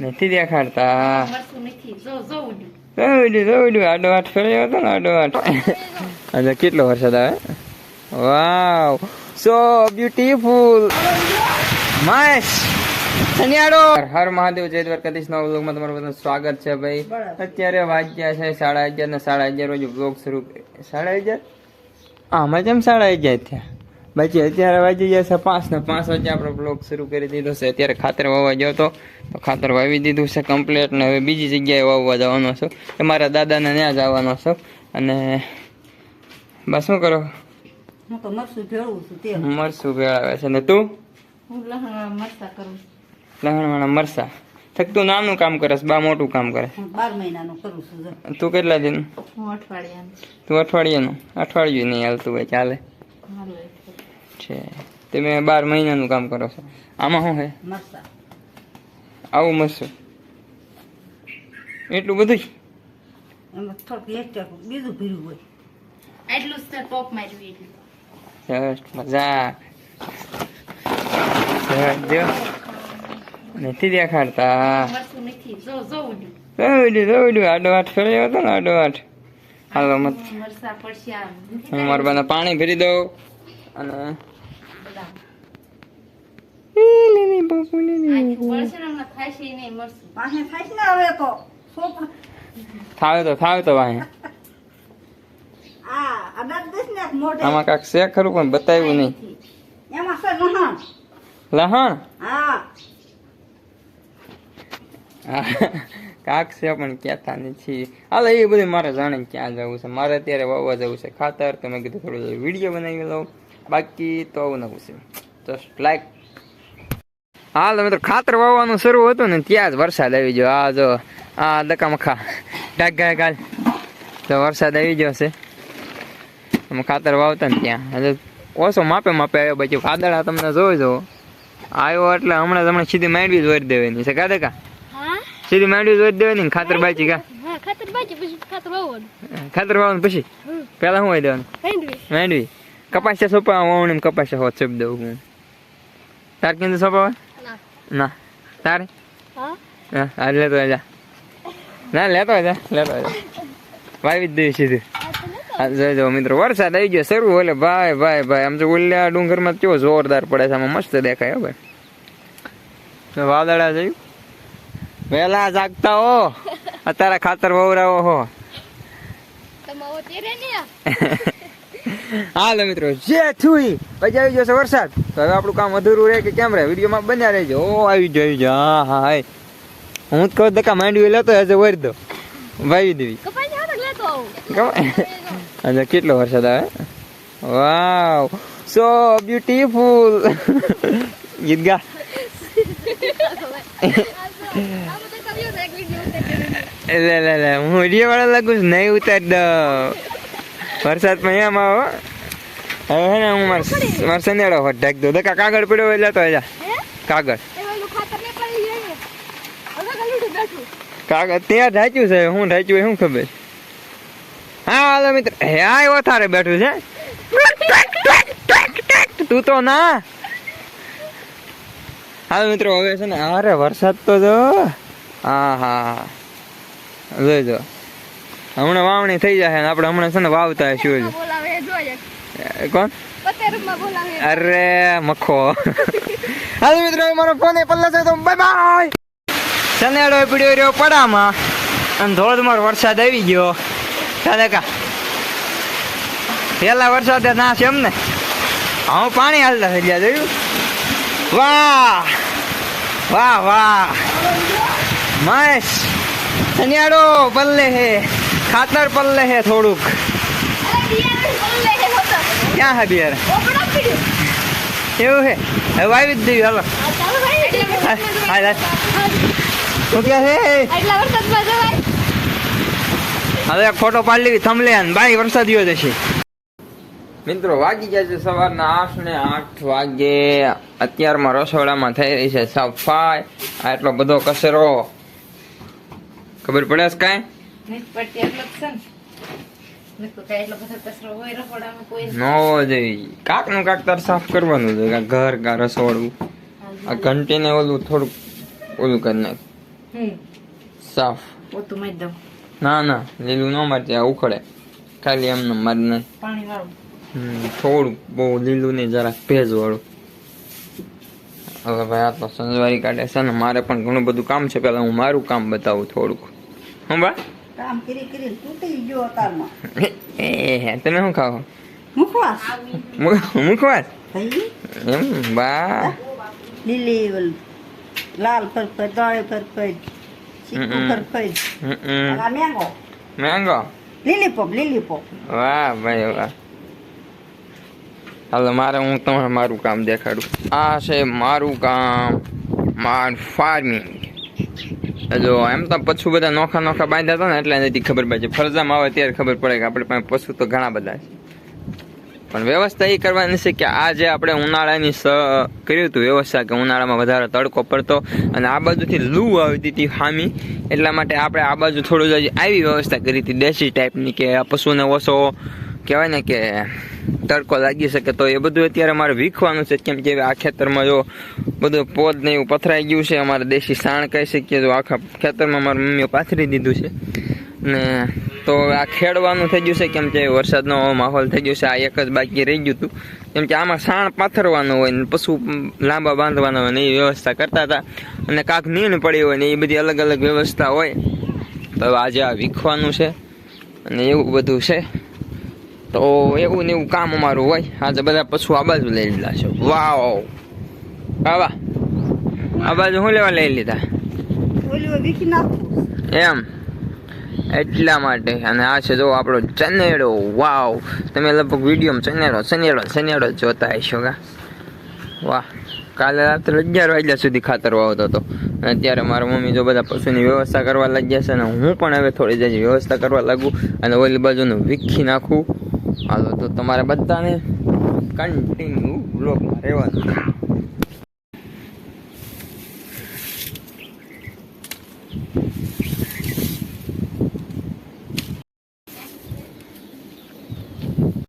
નથી દેખાડતા. આડો આઠ ફેર્યો હતો ને, આડો આઠ અને કેટલો વરસાદ આવે? વાવ સો બ્યુટીફુલ મસ્ત. સનિયાડો હર મહાદેવ, જય દ્વારકાધીશ. નવા વ્લોગમાં તમારું બધાનું સ્વાગત છે ભાઈ. અત્યારે વાગ્યા છે સાડા અગિયાર ને સાડા અગિયાર. વાગે વ્લોગ શરૂ સાડા અગિયાર? આમાં જેમ સાડા અગિયાર થયા? બાકી અત્યારે વાગી ગયા છે પાંચ ને પાંચ વાગે આપણે બ્લોગ શરૂ કરી દીધો છે. અત્યારે ખાતર વાવવા ગયો હતો તો ખાતર વાવી દીધું છે કમ્પ્લીટ ને હવે બીજી જગ્યાએ વાવવા જવાનો છું. એ મારા દાદાને ત્યાં જવાનો છું. અને બસ શું કરો? મરસું ભેળવું છું ને તું? લહણવાળા મરસા? થક તું નાનું કામ કરે બા મોટું કામ કરે બાર મહિનાનું કરું છું તું કેટલા દિન? હું અઠવાડિયાનું. તું અઠવાડિયાનું? અઠવાડિયું નહીં હાલતું હોય ચાલે. છે. તમે બાર મહિનાનું કામ કરો છો. આમાં શું છે? આવું મસ્ત. એટલું બધું બીજું ભીરું હોય. એટલું જ ટોપ માર્યું એટલું. મજા જો. નથી દેખાડતા. મરચું નથી. જો જો ઉડ્યું. દોડ્યું દોડ્યું આડો આઠ ફેર્યો હતો ને આડો આઠ હાલો મત. હું મારા બાને પાણી ભરી દઉં. અને થાવે તો થાવે તો આમાં કાંક ખરું, પણ બતાવ્યું નહીં. લહણ? કાક છે, પણ નથી હાલો, એ બધું મારે જાણે ક્યાં જવું છે? મારે અત્યારે વાવવા જવું છે ખાતર તમે કીધું થોડું વીડિયો બનાવી લઉં. બાકી તો આવું નવું છે જસ્ટ લાઈક હાલ મિત્રો ખાતર વાવવાનું શરૂ હતું ને ત્યાં જ વરસાદ આવી ગયો. આ જો આ દકામખા ડાક ગાય ગાલ તો વરસાદ આવી ગયો છે. ખાતર વાવતા ને ત્યાં. એટલે ઓછો માપે માપે આવ્યો પછી વાદળા તમને જોઈ જો આવ્યો એટલે હમણાં જ હમણાં સીધી માંડવી જ વરી દેવાની છે. કા દકા સીધી માંડવી જોઈ દેવાની ખાતર બાચી કા? ખાતર બાચી પછી ખાતર વાવવાનું. ખાતર વાવવાનું પછી? પહેલા પેલા શું હોય દેવાનું? માંડવી. માંડવી. કપાસિયા સોપા વાવણી કપાસિયા હોત સોંપ દઉં હું. તાર કેમ સોપા ના. ના. તારે? હા? હા આ લેતો જા ના લેતો જા લેતો જા વાવી જ દઈશ સીધું. જોઈ જો મિત્રો વરસાદ આવી ગયો શરૂ એટલે ભાઈ ભાઈ ભાઈ આમ તો ઓલ્યા ડુંગરમાં કેવો જોરદાર પડે છે આમાં મસ્ત દેખાય હો ભાઈ. વાદળા જોયું વહેલા જાગતા હો. અત્યારે ખાતર વવરાવો હો. હાલો મિત્રો જે થયું પછી આવી જશે વરસાદ. તો હવે આપણું કામ અધૂરું રહે કે કેમ રહે? વિડીયોમાં બન્યા રહેજો. ઓ આવી જાય જા હા હાય. હું જ કહું દકા માંડવી લેતો હશે વરી દો. વાવી દેવી. અને કેટલો વરસાદ આવે? વાવ. સો બ્યુટીફુલ ગીત ગા. લે લે લે હું વીડિયો વાળા લાગુ નહીં ઉતાર દો વરસાદ પણ એમ આવો. હવે હે ને હું માર સંદેડો હોટ ઢાક દો દકા કાગળ પડ્યો હોય લેતો જા. કાગળ. કાગળ ત્યાં ઢાંચ્યું છે. હું ઢાંચ્યું શું ખબર? હા હાલો મિત્ર. હે આ ઓથારે બેઠું છે. તું તો ના. હાલો મિત્રો હવે છે ને અરે વરસાદ તો જો. હા હા જોજો હમણાં વાવણી થઈ જશે ને આપણે હમણાં છે ને વાવતા શું એ કોણ? અરે મખો. હાલો મિત્રો મારો ફોન એ પલ્લા છે તો બાય બાય સનેડો પીડ્યો રહ્યો પડામાં. અને ધોધમાર વરસાદ આવી ગયો. ચાલે કા? પેલા વરસાદે ના છે એમ ને. હું પાણી હાલતા થઈ ગયા જોયું? વાહ! વાહ વાહ! મસ્ત. સનિયાડો પલ્લે હે. ખાતર પલ્લે હે થોડુંક. ક્યાં હે બિયર? એવું હે? હવે વાવી જ દેવી હાલો. ભાઈ. શું કે છે આટલા હવે ફોટો પાડી લેવી થમલે બાઈ વરસાદીઓ જશે મિત્રો વાગી ગયા છે સવારના આઠ ને આઠ વાગે. અત્યારમાં રસોડામાં થઈ રહી છે સફાઈ આ એટલો બધો કચરો. ખબર પડે છે કાંઈ? પડતી એટલો જ છે ને ન કાકનું કાક તાર સાફ કરવાનું છે ઘર કા રસોડું આ ઘંટીને ઓલું થોડુંક ઓલું કરી નાખ સાફ પોતું મારી દઉં ના ના લીલું ન મારજે આ ઉખડે ખાલી એમને મારી નાખ પાણી વાળું થોડું બહુ લીલું નહીં જરાક ભેજ વાળું હવે ભાઈ આ તો સંજવારી કાઢે છે ને મારે પણ ઘણું બધું કામ છે પેલા હું મારું કામ બતાવું થોડુંક હું બા? કામ કરી કરી તૂટી ગયો અતારમાં. એ હે તમે શું ખાઓ? મુખવાસ. મુખવાસ? એમ બા. લીલી લાલ ફરફર દોડે ફરફર ચીકુ. ફરફર. આ mango. Mango? Lollipop lollipop વાહ ભાઈ વાહ. હાલો મારે હું તમારે મારું કામ દેખાડું. આ છે મારું કામ માર ફાર્મિંગ જો, એમ તો પશુ બધા નોખા નોખા બાંધ્યા હતા ને, એટલે નથી ખબર પડે. ફરજામાં આવે ત્યારે ખબર પડે કે આપણે પાસે પશુ તો ઘણા બધા છે. પણ વ્યવસ્થા એ કરવાની છે કે આ જે આપણે ઉનાળાની સ, કર્યું હતું વ્યવસ્થા કે ઉનાળામાં વધારે તડકો પડતો અને આ બાજુથી લૂ આવતી હતી હામી એટલા માટે આપણે આ બાજુ થોડું આવી વ્યવસ્થા કરી હતી, દેશી ટાઈપની કે પશુને ઓછો કહેવાય ને કે તડકો લાગી શકે તો એ બધું અત્યારે મારે વીખવાનું છે. કેમ કે આ ખેતરમાં જો બધું પોદ ને એવું પથરાઈ ગયું છે. અમારે દેશી સાણ કહી શકીએ જો આખા ખેતરમાં મારી મમ્મીએ પાથરી દીધું છે. ને તો આ ખેડવાનું થઈ ગયું છે. કેમ કે વરસાદનો માહોલ થઈ ગયો છે. આ એક જ બાકી રહી ગયું હતું. કેમ કે આમાં સાણ પાથરવાનું હોય ને પશુ લાંબા બાંધવાના હોય ને એ વ્યવસ્થા કરતા હતા. અને કાંક નીણ પડી હોય ને એ બધી અલગ અલગ વ્યવસ્થા હોય. તો આજે આ વીખવાનું છે. અને એવું બધું છે. તો એવું ને એવું કામ અમારું હોય. આજે બધા પશુ આ બાજુ લઈ લીધા છે. વાવ. બાબા આ બાજુ શું લેવા લઈ લીધા? એમ. એટલા માટે. અને આ છે જો આપણો ચનેડો. વાવ. તમે લગભગ વિડીયોમાં ચનેડો ચનેડો ચનેડો જોતા હશો કા? વાહ. કાલે રાત્રે અગિયાર વાગ્યા સુધી ખાતર વાવતો હતો. અને અત્યારે મારા મમ્મી જો બધા પશુની વ્યવસ્થા કરવા લાગ્યા છે અને હું પણ હવે થોડી જ વ્યવસ્થા કરવા લાગુ. અને ઓલી બાજુનું વીખી નાખું. હાલો તો તમારે બધાને કન્ટિન્યુ બ્લોગમાં રહેવાનું